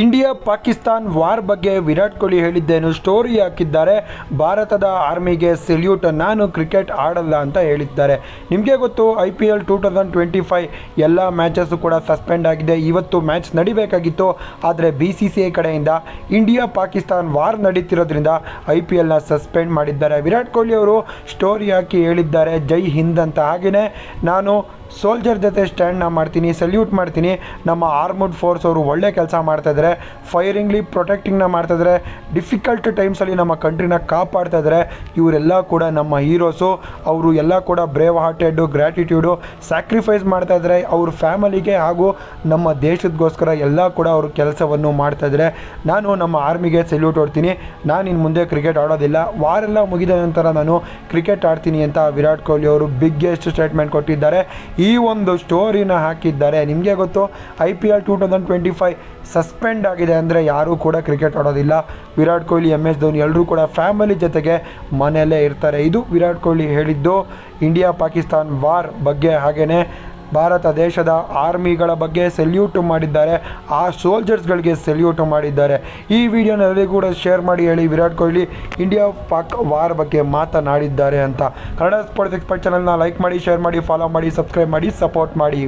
India Pakistan war ಬಗ್ಗೆ ವಿರಾಟ್ ಕೊಹ್ಲಿ ಹೇಳಿದ್ದೇನು story ಹಾಕಿದ್ದಾರೆ. ಭಾರತದ ಆರ್ಮಿಗೆ ಸೆಲ್ಯೂಟ್ ನಾನು ಕ್ರಿಕೆಟ್ ಆಡಲ್ಲ ಅಂತ ಹೇಳಿದ್ದಾರೆ. ನಿಮಗೆ ಗೊತ್ತು, I P L two thousand twenty five ಎಲ್ಲ ಮ್ಯಾಚಸ್ಸು ಕೂಡ ಸಸ್ಪೆಂಡ್ ಆಗಿದೆ. ಇವತ್ತು ಮ್ಯಾಚ್ ನಡಿಬೇಕಾಗಿತ್ತು. ಆದರೆ ಬಿ ಸಿ ಸಿ ಐ ಕಡೆಯಿಂದ ಇಂಡಿಯಾ ಪಾಕಿಸ್ತಾನ್ ವಾರ್ ನಡೀತಿರೋದ್ರಿಂದ ಐ ಪಿ ಎಲ್ನ ಸಸ್ಪೆಂಡ್ ಮಾಡಿದ್ದಾರೆ. ವಿರಾಟ್ ಕೊಹ್ಲಿ ಅವರು ಸ್ಟೋರಿ ಹಾಕಿ ಹೇಳಿದ್ದಾರೆ. ಜೈ ಹಿಂದ್ ಅಂತ. ಹಾಗೆಯೇ ನಾನು ಸೋಲ್ಜರ್ ಜೊತೆ ಸ್ಟ್ಯಾಂಡ್ನ ಮಾಡ್ತೀನಿ ಸಲ್ಯೂಟ್ ಮಾಡ್ತೀನಿ. ನಮ್ಮ ಆರ್ಮಡ್ ಫೋರ್ಸ್ ಅವರು ಒಳ್ಳೆ ಕೆಲಸ ಮಾಡ್ತಾಯಿದ್ದಾರೆ ಫೈರಿಂಗ್ಲಿ ಪ್ರೊಟೆಕ್ಟಿಂಗ್ನ ಮಾಡ್ತಾಯಿದ್ದಾರೆ ಡಿಫಿಕಲ್ಟ್ ಟೈಮ್ಸಲ್ಲಿ ನಮ್ಮ ಕಂಟ್ರಿನ ಕಾಪಾಡ್ತಾ ಇದ್ದಾರೆ ಇವರೆಲ್ಲ ಕೂಡ ನಮ್ಮ ಹೀರೋಸು ಅವರು ಎಲ್ಲ ಕೂಡ ಬ್ರೇವ್ ಹಾರ್ಟೆಡ್ಡು ಗ್ರ್ಯಾಟಿಟ್ಯೂಡು ಸ್ಯಾಕ್ರಿಫೈಸ್ ಮಾಡ್ತಾ ಇದ್ದಾರೆ ಅವ್ರ ಫ್ಯಾಮಿಲಿಗೆ ಹಾಗೂ ನಮ್ಮ ದೇಶದಗೋಸ್ಕರ ಎಲ್ಲ ಕೂಡ ಅವರು ಕೆಲಸವನ್ನು ಮಾಡ್ತಾ ಇದ್ದಾರೆ ನಾನು ನಮ್ಮ ಆರ್ಮಿಗೆ ಸೆಲ್ಯೂಟ್ ಹೊಡ್ತೀನಿ. ನಾನು ಇನ್ನು ಮುಂದೆ ಕ್ರಿಕೆಟ್ ಆಡೋದಿಲ್ಲ. ವಾರೆಲ್ಲ ಮುಗಿದ ನಂತರ ನಾನು ಕ್ರಿಕೆಟ್ ಆಡ್ತೀನಿ ಅಂತ ವಿರಾಟ್ ಕೊಹ್ಲಿ ಅವರು ಬಿಗ್ಗೆಸ್ಟ್ ಸ್ಟೇಟ್ಮೆಂಟ್ ಕೊಟ್ಟಿದ್ದಾರೆ. ಒಂದು ಸ್ಟೋರಿನ ಹಾಕಿದ್ದಾರೆ. ನಿಮಗೆ ಗೊತ್ತು I P L two thousand twenty five suspend ಆಗಿದೆ ಅಂದರೆ ಯಾರೂ ಕೂಡ ಕ್ರಿಕೆಟ್ ಆಡೋದಿಲ್ಲ. ವಿರಾಟ್ ಕೊಹ್ಲಿ ಎಂ ಎಸ್ ಧೋನಿ ಎಲ್ಲರೂ ಕೂಡ ಫ್ಯಾಮಿಲಿ ಜೊತೆಗೆ ಮನೆಯಲ್ಲೇ ಇರ್ತಾರೆ. ಇದು ವಿರಾಟ್ ಕೊಹ್ಲಿ ಹೇಳಿದ್ದು ಇಂಡಿಯಾ ಪಾಕಿಸ್ತಾನ್ ವಾರ್ ಬಗ್ಗೆ ಹಾಗೆಯೇ ಭಾರತ ದೇಶದ ಆರ್ಮಿಗಳ ಬಗ್ಗೆ ಸೆಲ್ಯೂಟ್ ಮಾಡಿದ್ದಾರೆ. ಆ ಸೋಲ್ಜರ್ಸ್ಗಳಿಗೆ ಸೆಲ್ಯೂಟ್ ಮಾಡಿದ್ದಾರೆ. ಈ ವಿಡಿಯೋನಲ್ಲಿ ಕೂಡ ಶೇರ್ ಮಾಡಿ ಹೇಳಿ. ವಿರಾಟ್ ಕೊಹ್ಲಿ ಇಂಡಿಯಾ ಪಾಕ್ ವಾರ್ ಬಗ್ಗೆ ಮಾತನಾಡಿದ್ದಾರೆ ಅಂತ. ಕನ್ನಡ ಸ್ಪೋರ್ಟ್ಸ್ ಎಕ್ಸ್ಪರ್ಟ್ ಚಾನಲ್ನ ಲೈಕ್ ಮಾಡಿ, ಶೇರ್ ಮಾಡಿ, ಫಾಲೋ ಮಾಡಿ, ಸಬ್ಸ್ಕ್ರೈಬ್ ಮಾಡಿ, ಸಪೋರ್ಟ್ ಮಾಡಿ.